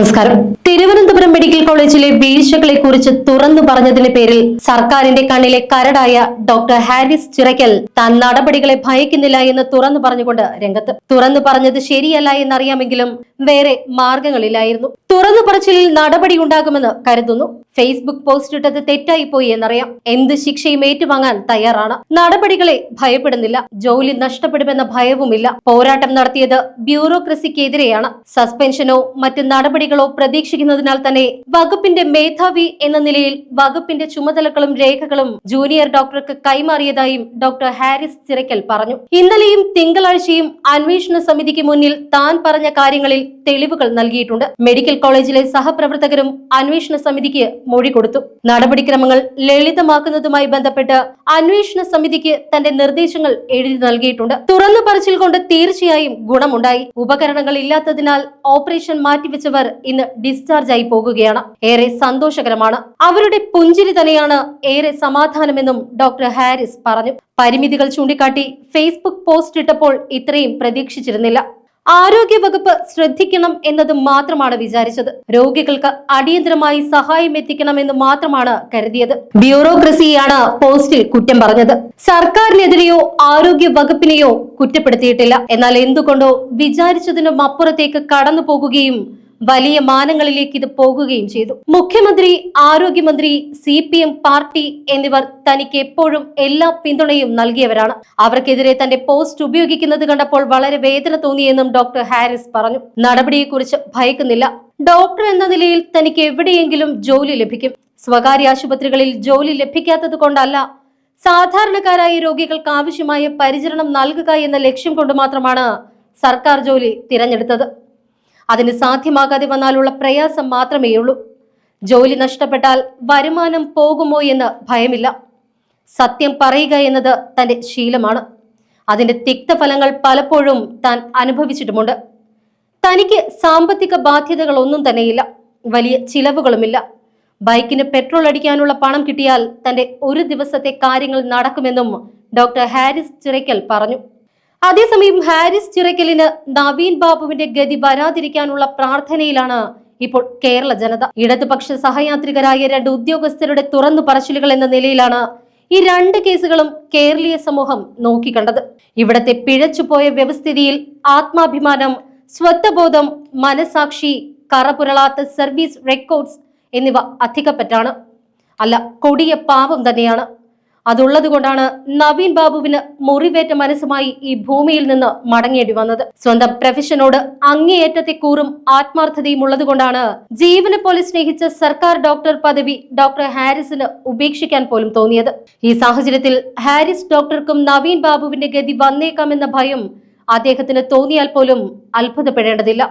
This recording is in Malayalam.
നമസ്കാരം. തിരുവനന്തപുരം മെഡിക്കൽ കോളേജിലെ വീഴ്ചകളെ കുറിച്ച് തുറന്നു പറഞ്ഞതിന് പേരിൽ സർക്കാരിന്റെ കണ്ണിലെ കരടായ ഡോക്ടർ ഹാരിസ് ചിറയ്ക്കൽ താൻ നടപടികളെ ഭയക്കുന്നില്ല എന്ന് തുറന്നു പറഞ്ഞുകൊണ്ട് രംഗത്ത്. തുറന്നു പറഞ്ഞത് ശരിയല്ല എന്നറിയാമെങ്കിലും വേറെ മാർഗങ്ങളില്ലായിരുന്നു. തുറന്നു പറച്ചിലിൽ നടപടി ഉണ്ടാകുമെന്ന് കരുതുന്നു. ഫേസ്ബുക്ക് പോസ്റ്റ് ഇട്ടത് തെറ്റായി പോയി എന്നറിയാം. എന്ത് ശിക്ഷയും ഏറ്റുവാങ്ങാൻ തയ്യാറാണ്. നടപടികളെ ഭയപ്പെടുന്നില്ല. ജോലി നഷ്ടപ്പെടുമെന്ന ഭയവുമില്ല. പോരാട്ടം നടത്തിയത് ബ്യൂറോക്രസിക്കെതിരെയാണ്. സസ്പെൻഷനോ മറ്റ് നടപടികളോ പ്രതീക്ഷിക്കുന്നതിനാൽ തന്നെ വകുപ്പിന്റെ മേധാവി എന്ന നിലയിൽ വകുപ്പിന്റെ ചുമതലകളും രേഖകളും ജൂനിയർ ഡോക്ടർക്ക് കൈമാറിയതായും ഡോക്ടർ ഹാരിസ് ചിറക്കൽ പറഞ്ഞു. ഇന്നലെയും തിങ്കളാഴ്ചയും അന്വേഷണ സമിതിക്ക് മുന്നിൽ താൻ പറഞ്ഞ കാര്യങ്ങളിൽ തെളിവുകൾ നൽകിയിട്ടുണ്ട്. മെഡിക്കൽ കോളേജിലെ സഹപ്രവർത്തകരും അന്വേഷണ സമിതിക്ക് മൊഴി കൊടുത്തു. നടപടിക്രമങ്ങൾ ലളിതമാക്കുന്നതുമായി ബന്ധപ്പെട്ട് അന്വേഷണ സമിതിക്ക് തന്റെ നിർദ്ദേശങ്ങൾ എഴുതി നൽകിയിട്ടുണ്ട്. തുറന്നു പറച്ചിൽ കൊണ്ട് തീർച്ചയായും ഗുണമുണ്ടായി. ഉപകരണങ്ങൾ ഇല്ലാത്തതിനാൽ ഓപ്പറേഷൻ മാറ്റിവെച്ചവർ ഇന്ന് ഡിസ്ചാർജ് ആയി പോകുകയാണ്. ഏറെ സന്തോഷകരമാണ്. അവരുടെ പുഞ്ചിരി തന്നെയാണ് ഏറെ സമാധാനമെന്നും ഡോക്ടർ ഹാരിസ് പറഞ്ഞു. പരിമിതികൾ ചൂണ്ടിക്കാട്ടി ഫേസ്ബുക്ക് പോസ്റ്റ് ഇട്ടപ്പോൾ ഇത്രയും പ്രതീക്ഷിച്ചിരുന്നില്ല. ആരോഗ്യ വകുപ്പ് ശ്രദ്ധിക്കണം എന്നത് മാത്രമാണ് വിചാരിച്ചത്. രോഗികൾക്ക് അടിയന്തരമായി സഹായം എത്തിക്കണമെന്ന് മാത്രമാണ് കരുതിയത്. ബ്യൂറോക്രസിയാണ് പോസ്റ്റിൽ കുറ്റം പറഞ്ഞത്. സർക്കാരിനെതിരെയോ ആരോഗ്യ വകുപ്പിനെയോ കുറ്റപ്പെടുത്തിയിട്ടില്ല. എന്നാൽ എന്തുകൊണ്ടോ വിചാരിച്ചതിനും അപ്പുറത്തേക്ക് കടന്നു പോകുകയും വലിയ മാനങ്ങളിലേക്ക് ഇത് പോകുകയും ചെയ്തു. മുഖ്യമന്ത്രി ആരോഗ്യമന്ത്രി സി പി എം പാർട്ടി എന്നിവർ തനിക്ക് എപ്പോഴും എല്ലാ പിന്തുണയും നൽകിയവരാണ്. അവർക്കെതിരെ തന്റെ പോസ്റ്റ് ഉപയോഗിക്കുന്നത് കണ്ടപ്പോൾ വളരെ വേദന തോന്നിയെന്നും ഡോക്ടർ ഹാരിസ് പറഞ്ഞു. നടപടിയെക്കുറിച്ച് ഭയക്കുന്നില്ല. ഡോക്ടർ എന്ന നിലയിൽ തനിക്ക് എവിടെയെങ്കിലും ജോലി ലഭിക്കും. സ്വകാര്യ ആശുപത്രികളിൽ ജോലി ലഭിക്കാത്തത് കൊണ്ടല്ല. സാധാരണക്കാരായ രോഗികൾക്ക് ആവശ്യമായ പരിചരണം നൽകുക എന്ന ലക്ഷ്യം കൊണ്ട് മാത്രമാണ് സർക്കാർ ജോലി തിരഞ്ഞെടുത്തത്. അതിന് സാധ്യമാകാതെ വന്നാലുള്ള പ്രയാസം മാത്രമേ ഉള്ളൂ ജോലി നഷ്ടപ്പെട്ടാൽ വരുമാനം പോകുമോ എന്ന് ഭയമില്ല. സത്യം പറയുക എന്നത് തന്റെ ശീലമാണ്. അതിന്റെ തിക്തഫലങ്ങൾ പലപ്പോഴും താൻ അനുഭവിച്ചിട്ടുമുണ്ട്. തനിക്ക് സാമ്പത്തിക ബാധ്യതകൾ ഒന്നും തന്നെയില്ല. വലിയ ചിലവുകളുമില്ല. ബൈക്കിന് പെട്രോൾ അടിക്കാനുള്ള പണം കിട്ടിയാൽ തന്റെ ഒരു ദിവസത്തെ കാര്യങ്ങൾ നടക്കുമെന്നും ഡോക്ടർ ഹാരിസ് ചിറയ്ക്കൽ പറഞ്ഞു. അതേസമയം ഹാരിസ് ചിറയ്ക്കലിന് നവീൻ ബാബുവിന്റെ ഗതി വരാതിരിക്കാനുള്ള പ്രാർത്ഥനയിലാണ് ഇപ്പോൾ കേരള ജനത. ഇടതുപക്ഷ സഹയാത്രികരായ രണ്ട് ഉദ്യോഗസ്ഥരുടെ തുറന്നു പറച്ചിലുകൾ എന്ന നിലയിലാണ് ഈ രണ്ട് കേസുകളും കേരളീയ സമൂഹം നോക്കിക്കണ്ടത്. ഇവിടത്തെ പിഴച്ചുപോയ വ്യവസ്ഥിതിയിൽ ആത്മാഭിമാനം സ്വത്വബോധം മനസാക്ഷി കറപുരളാത്ത സർവീസ് റെക്കോർഡ്സ് എന്നിവ അധികപ്പറ്റാണ് അല്ല കൊടിയ പാപം തന്നെയാണ്. അതുള്ളത് കൊണ്ടാണ് നവീൻ ബാബുവിന് മുറിവേറ്റ മനസ്സുമായി ഈ ഭൂമിയിൽ നിന്ന് മടങ്ങേണ്ടി വന്നത്. സ്വന്തം പ്രൊഫഷനോട് അങ്ങേയറ്റത്തെ കൂറും ആത്മാർത്ഥതയും ഉള്ളത് കൊണ്ടാണ് ജീവനെ പോലെ സ്നേഹിച്ച സർക്കാർ ഡോക്ടർ പദവി ഡോക്ടർ ഹാരിസിന് ഉപേക്ഷിക്കാൻ പോലും തോന്നിയത്. ഈ സാഹചര്യത്തിൽ ഹാരിസ് ഡോക്ടർക്കും നവീൻ ബാബുവിന്റെ ഗതി വന്നേക്കാമെന്ന ഭയം അദ്ദേഹത്തിന് തോന്നിയാൽ പോലും അത്ഭുതപ്പെടേണ്ടതില്ല.